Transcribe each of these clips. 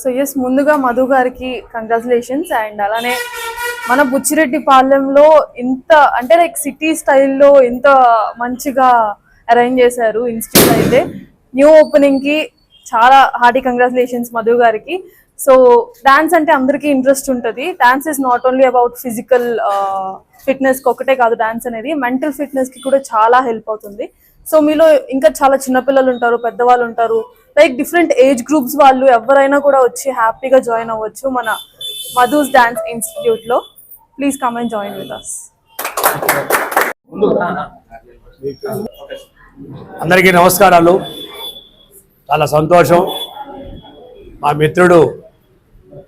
So yes ముందుగా మధు గారికి congratulations and అలానే మన బుచ్చిరెడ్డి పాలెంలో ఇంత అంటే లైక్ సిటీ స్టైల్లో ఇంత మంచిగా అరేంజ్ చేశారు ఇన్స్టిట్యూట్ అయితే. న్యూ ఓపెనింగ్కి చాలా హార్టీ కంగ్రాచులేషన్స్ మధు గారికి. సో డాన్స్ అంటే అందరికీ ఇంట్రెస్ట్ ఉంటుంది. Dance is not only about physical ఫిట్నెస్కి ఒకటే కాదు డాన్స్ అనేది మెంటల్ ఫిట్నెస్కి కూడా చాలా హెల్ప్ అవుతుంది. సో మీలో ఇంకా చాలా చిన్నపిల్లలు ఉంటారు పెద్దవాళ్ళు ఉంటారు. లైక్ డిఫరెంట్ ఏజ్ గ్రూప్స్ వాళ్ళు ఎవరైనా కూడా వచ్చి హ్యాపీగా జాయిన్ అవ్వచ్చు మన మధుస్ డాన్స్ ఇన్స్టిట్యూట్లో. Please come and join with us అందరికీ నమస్కారాలు. చాలా సంతోషం. మా మిత్రుడు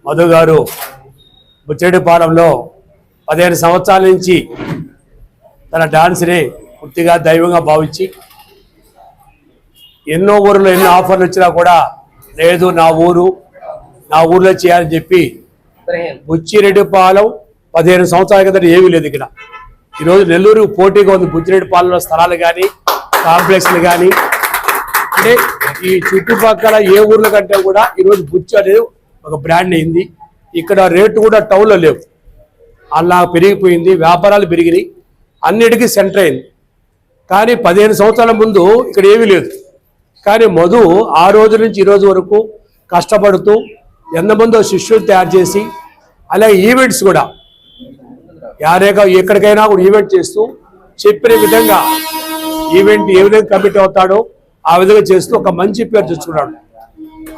మధు గారు బుచ్చేటిపాలెంలో పదిహేను సంవత్సరాల నుంచి తన డాన్స్ని పూర్తిగా దైవంగా భావించి ఎన్నో ఊర్లో ఎన్నో ఆఫర్లు వచ్చినా కూడా లేదు నా ఊరు నా ఊర్లో చేయాలని చెప్పి బుచ్చిరెడ్డిపాలెం పదిహేను సంవత్సరాల కింద ఏమీ లేదు ఇక్కడ. ఈరోజు నెల్లూరు పోటీగా ఉంది బుచ్చిరెడ్డిపాలెంలో స్థలాలు కానీ కాంప్లెక్స్లు కానీ. అంటే ఈ చుట్టుపక్కల ఏ ఊర్ల కంటే కూడా ఈరోజు బుచ్చి అనేది ఒక బ్రాండ్ అయింది. ఇక్కడ రేటు కూడా టౌన్లో లేవు. అలా పెరిగిపోయింది వ్యాపారాలు పెరిగినాయి. అన్నిటికీ సెంటర్ అయింది. కానీ పదిహేను సంవత్సరాల ముందు ఇక్కడ ఏమీ లేదు. కానీ మధు ఆ రోజు నుంచి ఈ రోజు వరకు కష్టపడుతూ ఎంతమందో శిష్యులు తయారు చేసి అలాగే ఈవెంట్స్ కూడా యారేగా ఎక్కడికైనా కూడా ఈవెంట్ చేస్తూ చెప్పిన విధంగా ఈవెంట్ ఏ విధంగా కమిట్ అవుతాడో ఆ విధంగా చేస్తూ ఒక మంచి పేరు తెచ్చుకున్నాడు.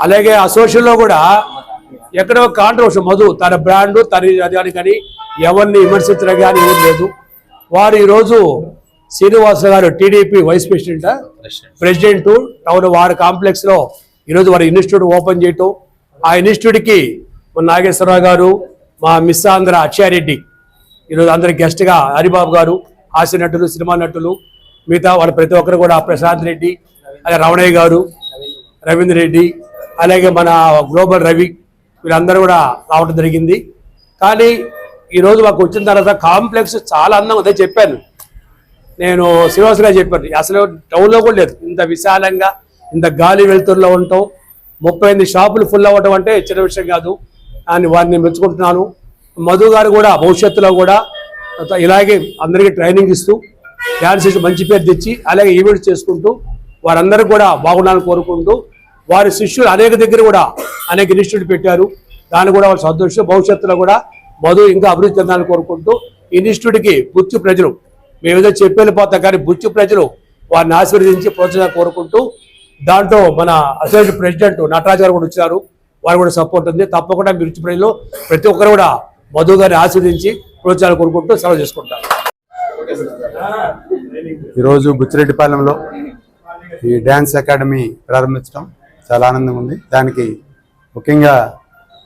అలాగే ఆ సోషల్లో కూడా ఎక్కడో కాంట్రవర్షన్ మధు తన బ్రాండ్ తన అది కానీ ఎవరిని విమర్శించడం కానీ ఏం లేదు. వారు ఈరోజు శ్రీనివాస గారు TDP vice president? President. Town వారి కాంప్లెక్స్లో ఈరోజు వారి ఇన్స్టిట్యూట్ ఓపెన్ చేయటం. ఆ ఇన్స్టిట్యూట్కి మన నాగేశ్వరరావు గారు మా మిస్ ఆంధ్ర అక్షయారెడ్డి ఈరోజు అందరి గెస్ట్గా హరిబాబు గారు హాస్య నటులు సినిమా నటులు మిగతా వాళ్ళ ప్రతి ఒక్కరు కూడా ప్రశాంత్ రెడ్డి అలాగే రమణయ్య గారు రవీంద్ర రెడ్డి అలాగే మన గ్లోబల్ రవి వీళ్ళందరూ కూడా రావడం జరిగింది. కానీ ఈరోజు మాకు వచ్చిన తర్వాత కాంప్లెక్స్ చాలా అందంగా ఉందని చెప్పాను. నేను శ్రీనివాస్ గారు చెప్పాను అసలు టౌన్లో కూడా లేదు. ఇంత విశాలంగా ఇంత గాలి వెలుతురులో ఉండటం ముప్పై ఎనిమిది షాపులు ఫుల్ అవ్వటం అంటే చిన్న విషయం కాదు. అని వారిని మెచ్చుకుంటున్నాను. మధు గారు కూడా భవిష్యత్తులో కూడా ఇలాగే అందరికీ ట్రైనింగ్ ఇస్తూ డ్యాన్స్ చేసి మంచి పేరు తెచ్చి అలాగే ఈవెంట్స్ చేసుకుంటూ వారందరూ కూడా బాగుండాలని కోరుకుంటూ వారి శిష్యులు అనేక దగ్గర కూడా అనేక ఇన్స్టిట్యూట్ పెట్టారు. దాన్ని కూడా వాళ్ళు సంతోషం భవిష్యత్తులో కూడా మధు ఇంకా అభివృద్ధి చెందాలని కోరుకుంటూ ఈ ఇన్స్టిట్యూట్కి గుర్తు ప్రజలు. మేమేదో చెప్పి వెళ్ళిపోతాం కానీ బుచ్చు ప్రజలు వారిని ఆశీర్వదించి ప్రోత్సాహం కోరుకుంటూ దాంట్లో మన అసోసియేషన్ ప్రెసిడెంట్ నటరాజు గారు కూడా వచ్చారు వారు కూడా సపోర్ట్ ఉంది. తప్పకుండా మీ ప్రజలు ప్రతి ఒక్కరు కూడా మధు గారిని ఆశీర్వదించి ప్రోత్సాహాలు కోరుకుంటూ సెలవు చేసుకుంటారు. ఈరోజు బుచ్చిరెడ్డిపాలెంలో ఈ డ్యాన్స్ అకాడమీ ప్రారంభించడం చాలా ఆనందంగా ఉంది. దానికి ముఖ్యంగా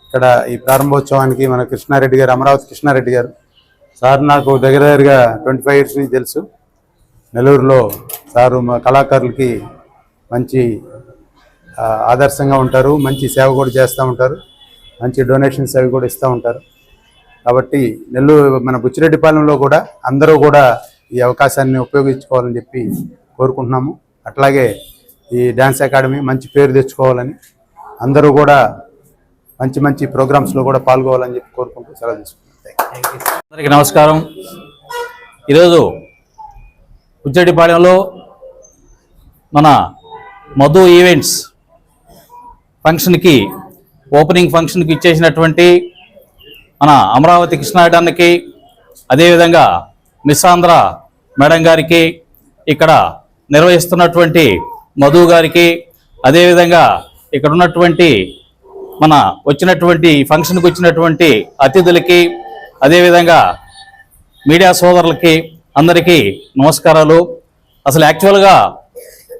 ఇక్కడ ఈ ప్రారంభోత్సవానికి మన కృష్ణారెడ్డి గారు అమరావతి కృష్ణారెడ్డి గారు సార్ నాకు దగ్గర దగ్గరగా ట్వంటీ ఫైవ్ ఇయర్స్ నుంచి తెలుసు. నెల్లూరులో సారు మా కళాకారులకి మంచి ఆదర్శంగా ఉంటారు. మంచి సేవ కూడా చేస్తూ ఉంటారు. మంచి డొనేషన్స్ అవి కూడా ఇస్తూ ఉంటారు. కాబట్టి నెల్లూరు మన బుచ్చిరెడ్డిపాలెంలో కూడా అందరూ కూడా ఈ అవకాశాన్ని ఉపయోగించుకోవాలని చెప్పి కోరుకుంటున్నాము. అట్లాగే ఈ డ్యాన్స్ అకాడమీ మంచి పేరు తెచ్చుకోవాలని అందరూ కూడా మంచి మంచి ప్రోగ్రామ్స్లో కూడా పాల్గొవాలని చెప్పి కోరుకుంటూ సెలవు తీసుకుంటాం అందరికీ నమస్కారం. ఈరోజు ఉచ్చడిపాళెంలో మన మధు ఈవెంట్స్ ఫంక్షన్కి ఓపెనింగ్ ఫంక్షన్కి ఇచ్చేసినటువంటి మన అమరావతి కృష్ణాడానికి అదేవిధంగా మిస్ ఆంధ్ర మేడం గారికి ఇక్కడ నిర్వహిస్తున్నటువంటి మధు గారికి అదేవిధంగా ఇక్కడ ఉన్నటువంటి మన వచ్చినటువంటి ఫంక్షన్కి వచ్చినటువంటి అతిథులకి అదేవిధంగా మీడియా సోదరులకి అందరికీ నమస్కారాలు. అసలు యాక్చువల్గా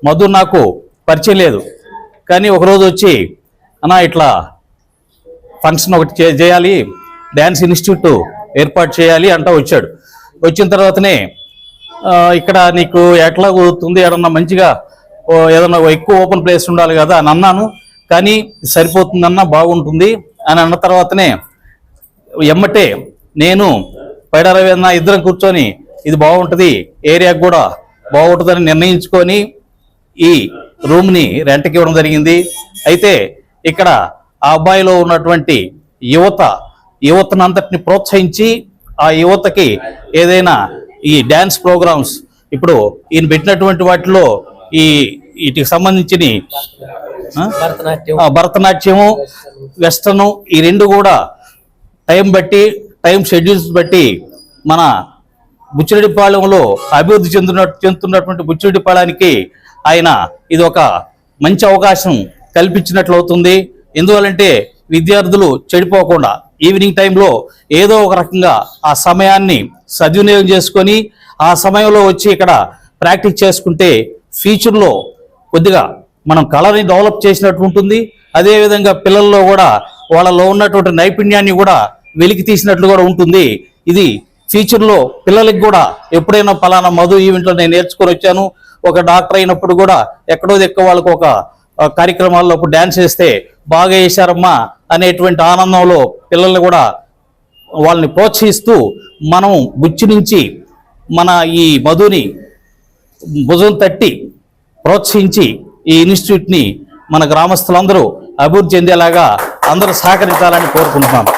మధు నాకు పరిచయం లేదు. కానీ ఒకరోజు వచ్చి అన్నా ఇట్లా ఫంక్షన్ ఒకటి చే- చేయాలి. డ్యాన్స్ ఇన్స్టిట్యూట్ ఏర్పాటు చేయాలి అంటూ వచ్చాడు. వచ్చిన తర్వాతనే ఇక్కడ నీకు ఎట్లా కుదురుతుంది? ఏదన్నా మంచిగా ఓ, ఏదన్నా ఎక్కువ ఓపెన్ ప్లేస్ ఉండాలి కదా అని అన్నాను. కానీ సరిపోతుందన్నా బాగుంటుంది అని అన్న తర్వాతనే ఎమ్మటే నేను పైడ రవీంద్ర ఇద్దరం కూర్చొని ఇది బాగుంటుంది ఏరియాకి కూడా బాగుంటుందని నిర్ణయించుకొని ఈ రూమ్ని రెంట్కి ఇవ్వడం జరిగింది. అయితే ఇక్కడ ఆ అబ్బాయిలో ఉన్నటువంటి యువత యువతనంతటిని ప్రోత్సహించి ఆ యువతకి ఏదైనా ఈ డ్యాన్స్ ప్రోగ్రామ్స్ ఇప్పుడు ఈయన పెట్టినటువంటి వాటిలో ఈ వీటికి సంబంధించిన భరతనాట్యము వెస్టర్న్ ఈ రెండు కూడా టైం బట్టి టైం షెడ్యూల్స్ బట్టి మన బుచ్చిరెడ్డిపాళెంలో అభివృద్ధి చెందున చెందుతున్నటువంటి బుచ్చిరెడ్డిపాళెంకి ఆయన ఇది ఒక మంచి అవకాశం కల్పించినట్లు అవుతుంది ఎందువలంటే విద్యార్థులు చెడిపోకుండా ఈవినింగ్ టైంలో ఏదో ఒక రకంగా ఆ సమయాన్ని సద్వినియోగం చేసుకొని ఆ సమయంలో వచ్చి ఇక్కడ ప్రాక్టీస్ చేసుకుంటే ఫ్యూచర్లో కొద్దిగా మనం కళని డెవలప్ చేసినట్టు ఉంటుంది. అదేవిధంగా పిల్లల్లో కూడా వాళ్ళలో ఉన్నటువంటి నైపుణ్యాన్ని కూడా వెలికి తీసినట్లు కూడా ఉంటుంది. ఇది ఫ్యూచర్లో పిల్లలకి కూడా ఎప్పుడైనా పలానా మధు ఈవెంట్లో నేను నేర్చుకొని వచ్చాను. ఒక డాక్టర్ అయినప్పుడు కూడా ఎక్కడో దిక్క వాళ్ళకు ఒక కార్యక్రమాల్లో కార్యక్రమాల్లో డ్యాన్స్ వేస్తే బాగా వేశారమ్మా అనేటువంటి ఆనందంలో పిల్లల్ని కూడా వాళ్ళని ప్రోత్సహిస్తూ మనం గుచ్చి నుంచి మన ఈ మధుని భుజం తట్టి ప్రోత్సహించి ఈ ఇన్స్టిట్యూట్ని మన గ్రామస్తులందరూ అభివృద్ధి చెందేలాగా అందరూ సహకరించాలని కోరుకుంటున్నాను.